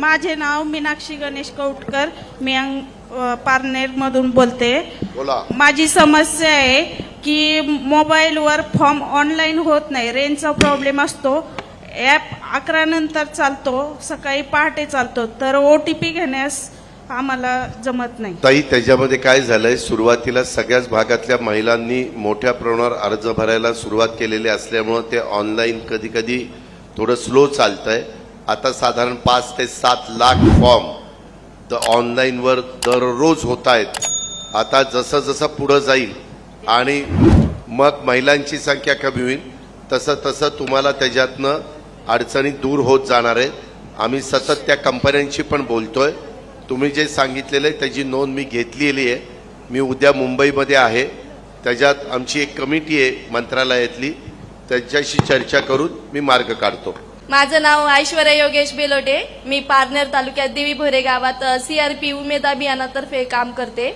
माझे नाव मीनाक्षी गणेश कौटकर. मी पारनेरमधून बोलते. बोला. माझी समस्या आहे की मोबाईलवर फॉर्म ऑनलाईन होत नाही. रेंजचा प्रॉब्लेम असतो. ॲप अकरा नंतर चालतो. सकाळी पहाटे चालतो. तर ओ टी पी घेण्यास आम्हाला जमत नाही. ताई त्याच्यामध्ये काय झालंय? सुरुवातीला सगळ्याच भागातल्या महिलांनी मोठ्या प्रमाणावर अर्ज भरायला सुरुवात केलेली असल्यामुळं ते ऑनलाईन कधी कधी थोडं स्लो चालतंय. आता साधारण पाच ते सात लाख फॉर्म द ऑनलाईनवर दररोज होत आहेत आता जसं जसं पुढं जाईल आणि मग महिलांची संख्या कमी होईल तसं तसं तुम्हाला त्याच्यातनं अडचणी दूर होत जाणार आहेत. आम्ही सतत त्या कंपन्यांशी पण बोलतोय. तुम्ही जे सांगितलेलं आहे त्याची नोंद मी घेतलेली आहे. मी उद्या मुंबईमध्ये आहे. त्याच्यात आमची एक कमिटी आहे मंत्रालयातली. त्याच्याशी चर्चा करून मी मार्ग काढतो. माझं नाव ऐश्वर्या योगेश बेलोटे. मी पारनेर तालुक्यात देवी भोरे गावात सीआरपी उमेद अभियानातर्फे काम करते.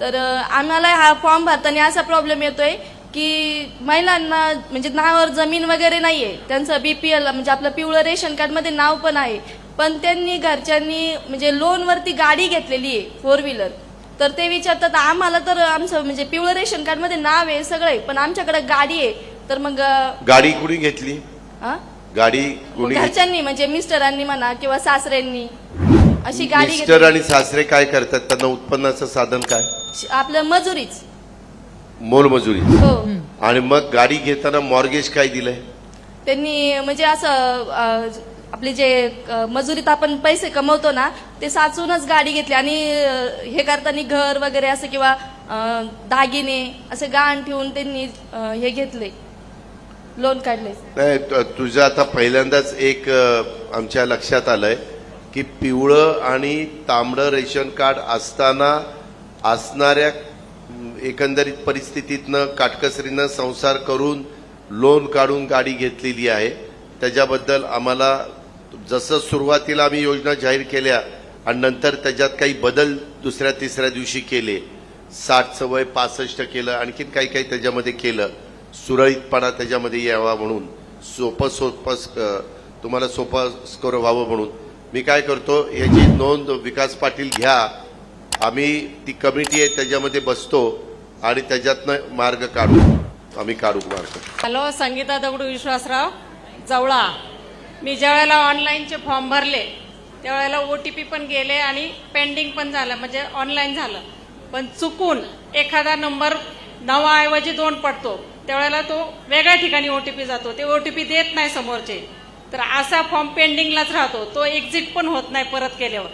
तर आम्हाला हा फॉर्म भरताना असा प्रॉब्लेम येतोय की महिलांना म्हणजे नावावर जमीन वगैरे नाहीये. त्यांचं बीपीएल म्हणजे आपलं पिवळं रेशन कार्डमध्ये नाव पण आहे. पण त्यांनी घरच्यांनी म्हणजे लोनवरती गाडी घेतलेली आहे फोर व्हीलर तर ते विचारतात आम्हाला तर आमचं म्हणजे पिवळं रेशन कार्डमध्ये नाव आहे सगळं आहे पण आमच्याकडे गाडी आहे. तर मग गाडी कुणी घेतली? हा? गाडी कुणी घरच्यांनी म्हणजे मिस्टरांनी म्हणा किंवा सासऱ्यांनी अशी गाडी मिस्टर घेतली. आणि सासरे काय करतात? त्यांना उत्पन्नाचं साधन काय? आपलं मजुरीच. मोलमजुरी. हो. आणि मग गाडी घेताना मॉर्गेज काय दिलंय? त्यांनी म्हणजे असं अ, आपले जे अ, मजुरीत आपण पैसे कमवतो ना ते साचूनच गाडी घेतली. आणि अ, हे करताना घर वगैरे असं किंवा अ, दागिने असे गहाण ठेवून त्यांनी अ, हे घेतले. लोन काढले. नाही तुझं आता पहिल्यांदाच एक आमच्या लक्षात आलंय की पिवळं आणि तांबडं रेशन कार्ड असताना असणाऱ्या एकंदरीत परिस्थितीतनं काटकसरीनं संसार करून लोन काढून गाडी घेतलेली आहे. त्याच्याबद्दल आम्हाला जसं सुरुवातीला आम्ही योजना जाहीर केल्या आणि नंतर त्याच्यात काही बदल दुसऱ्या तिसऱ्या दिवशी केले. साठचं वय पासष्ट केलं आणखीन काही काही त्याच्यामध्ये केलं. सुरळीतपणा त्याच्यामध्ये यावा म्हणून सोपं सोपं तुम्हाला सोपं स्कोर व्हावं म्हणून. मी काय करतो याची नोंद विकास पाटील घ्या. आम्ही ती कमिटी आहे त्याच्यामध्ये बसतो आणि त्याच्यातनं मार्ग काढू. आम्ही काढू मार्ग. हॅलो संगीता दगडू विश्वासराव जवळा. मी ज्यावेळेला ऑनलाईनचे फॉर्म भरले त्यावेळेला ओ टी पी पण गेले आणि पेंडिंग पण झालं म्हणजे ऑनलाईन झालं. पण चुकून एखादा नंबर नवाऐवजी दोन पडतो. त्यावेळेला तो वेगळ्या ठिकाणी ओ टी पी जातो. ते ओ टी पी देत नाही समोरचे. तर असा फॉर्म पेंडिंगलाच राहतो. तो एक्झिट पण होत नाही परत केल्यावर.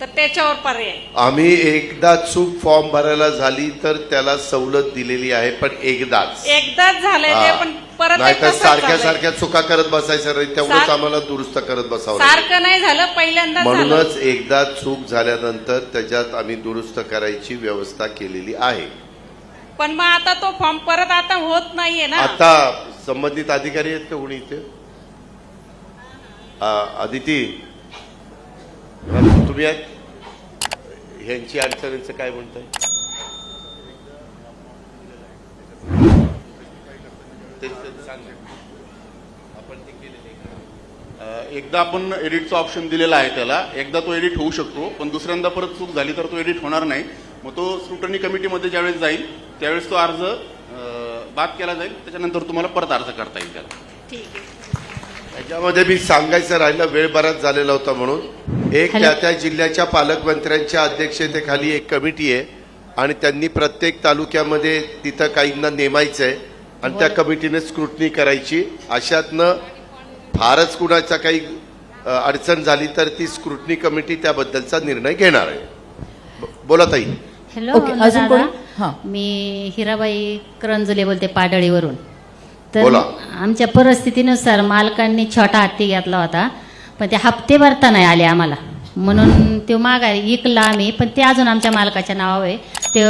तर त्याच्यावर पर्याय. आम्ही एकदा चूक फॉर्म भरायला झाली तर त्याला सवलत दिलेली आहे पण एकदाच. एकदाच झालंय पण परत नाही सारख्या झालंय. सारख्या चुका करत बसायचं नाही. तेवढंच सार- आम्हाला दुरुस्त करत बसावं लागेल. सारखं नाही झालं पहिल्यांदा झालं. म्हणूनच एकदा चूक झाल्यानंतर त्याच्यात आम्ही दुरुस्त करायची व्यवस्था केलेली आहे. पण मग आता तो फॉर्म परत आता होत नाहीये ना. आता संबंधित अधिकारी आहेत का कोणी इथे. अदिती तुम्ही आहेत? ह्यांची अडचणीचं काय म्हणताय? आपण एकदा आपण एडिटचा ऑप्शन दिलेला आहे त्याला. एकदा तो एडिट होऊ शकतो पण दुसऱ्यांदा परत चूक झाली तर तो एडिट होणार नाही. मग तो स्क्रुटनी कमिटीमध्ये ज्यावेळेस जाईल त्यावेळेस तो अर्ज बाद केला जाईल. त्याच्यानंतर तुम्हाला परत अर्ज करता येईल त्याला. ठीक आहे. त्याच्यामध्ये मी सांगायचं राहिलं वेळ बराच झालेला होता म्हणून. एक. त्या त्या जिल्ह्याच्या पालकमंत्र्यांच्या अध्यक्षतेखाली एक कमिटी आहे आणि त्यांनी प्रत्येक तालुक्यामध्ये तिथं काहींना नेमायचं आहे आणि त्या कमिटीने स्क्रुटनी करायची. अशातनं फारच कुणाचा काही अडचण झाली तर ती स्क्रुटनी कमिटी त्याबद्दलचा निर्णय घेणार आहे. बोला ताई. हॅलो ओके, अजून दादा. कोणी? हां. मी हिराबाई करंजुले बोलते पाडळीवरून तर बोला. आमच्या परिस्थितीनुसार मालकांनी छोटा हत्ती घेतला होता पण ते हप्ते भरता नाही आले आम्हाला म्हणून ते माघारी विकला आम्ही पण ते अजून आमच्या मालकाच्या नावावर आहे ते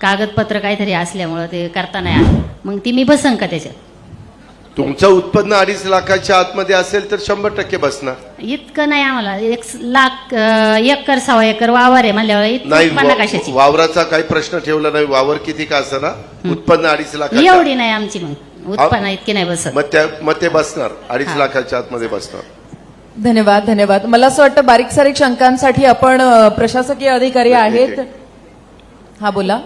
कागदपत्र काहीतरी असल्यामुळं ते करता नाही आलं मग ती मी बसन का त्याच्यात तुमचं उत्पन्न अडीच लाखाच्या आतमध्ये असेल तर शंभर टक्के बसणार. इतकं नाही आम्हाला. एक लाख अं, एकर सव्वा एकर वावर आहे म्हणल्यावर इतकं नाही वा- कशाची? वावराचा काही प्रश्न ठेवला नाही. वावर किती का असं ना उत्पन्न अडीच लाखाच्या एवढी नाही आमची मग. उत्पन्न इतकी नाही बसत. मग त्या मग ते बसणार. अडीच. लाखाच्या आतमध्ये बसणार. धन्यवाद धन्यवाद. मला असं वाटतं बारीक सारीक शंकांसाठी आपण अ, प्रशासकीय अधिकारी आहेत. हा बोला.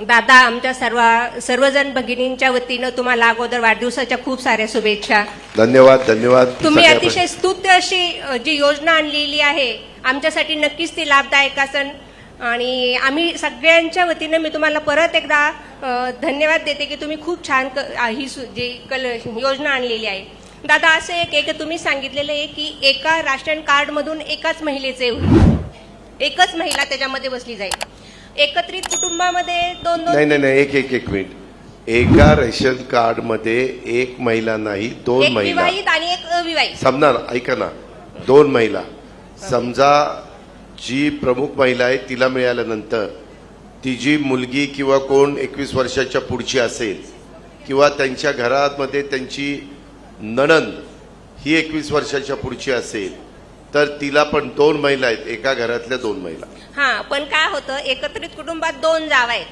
दादा आमच्या सर्व सर्वजण भगिनींच्या वतीनं तुम्हाला अगोदर वाढदिवसाच्या खूप साऱ्या शुभेच्छा. धन्यवाद धन्यवाद. तुम्ही अतिशय स्तुत्य अशी जी योजना आणलेली आहे आमच्यासाठी नक्कीच ती लाभदायक असन. आणि आम्ही सगळ्यांच्या वतीनं मी तुम्हाला परत एकदा धन्यवाद देते की तुम्ही खूप छान ही जी कल योजना आणलेली आहे. दादा असं एक एक तुम्ही सांगितलेलं आहे की एका राशन कार्डमधून एकाच महिलेचे एकच महिला त्याच्यामध्ये बसली जाईल. एकत्रित कुटुंबामध्ये दोन दोन नाही नाही नाही एक एक एक मिनिट. एका रेशन कार्डमध्ये एक महिला नाही दोन एक महिला. विवाहित आणि एक अविवाहित. समजा ना ऐका ना दोन महिला. समजा जी प्रमुख महिला आहे तिला मिळाल्यानंतर तिची मुलगी किंवा कोण एकवीस वर्षाच्या पुढची असेल किंवा त्यांच्या घरामध्ये त्यांची नणंद ही एकवीस वर्षाच्या पुढची असेल तर तिला पण दोन महिला आहेत. एका घरातल्या दोन महिला. हा पण काय होतं एकत्रित कुटुंबात दोन जाव आहेत.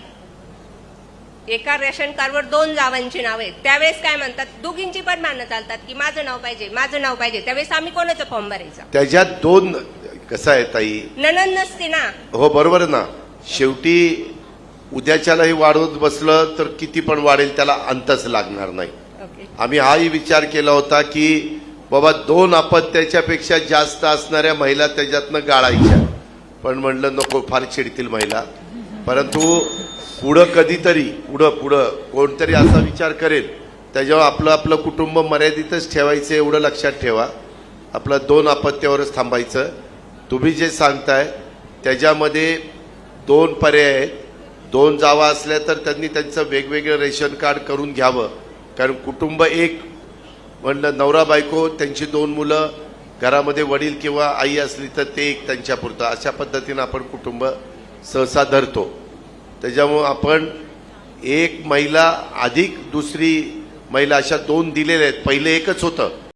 एका रेशन कार्डवर दोन जावांची नाव आहेत. त्यावेळेस काय म्हणतात दोघींची पण मानणं चालतात की माझं नाव पाहिजे माझं नाव पाहिजे. त्यावेळेस आम्ही कोणाचं फॉर्म भरायचा? त्याच्यात दोन कसं आहे ताई? ननन नसते ना. हो बरोबर ना. शेवटी उद्याच्यालाही वाढवत बसलं तर किती पण वाढेल त्याला अंतच लागणार नाही. आम्ही हाही विचार केला होता की बाबा दोन अपत्याच्यापेक्षा जास्त असणाऱ्या महिला त्याच्यातनं गाळायच्या. पण म्हणलं नको फार चिडतील महिला. परंतु पुढं कधीतरी पुढं पुढं कोणतरी असा विचार करेल. त्याच्यावर आपलं आपलं कुटुंब मर्यादितच ठेवायचं एवढं लक्षात ठेवा. आपलं दोन अपत्यावरच थांबायचं. तुम्ही जे सांगताय त्याच्यामध्ये दोन पर्याय आहेत. दोन जावा असल्या तर त्यांनी त्यांचं वेगवेगळं रेशन कार्ड करून घ्यावं. कारण कुटुंब एक म्हणलं नवरा बायको त्यांची दोन मुलं घरामध्ये वडील किंवा आई असली तर ते एक त्यांच्यापुरतं. अशा पद्धतीनं आपण कुटुंब सहसा धरतो. त्याच्यामुळं आपण एक महिला अधिक दुसरी महिला अशा दोन दिलेल्या आहेत. पहिले एकच होतं.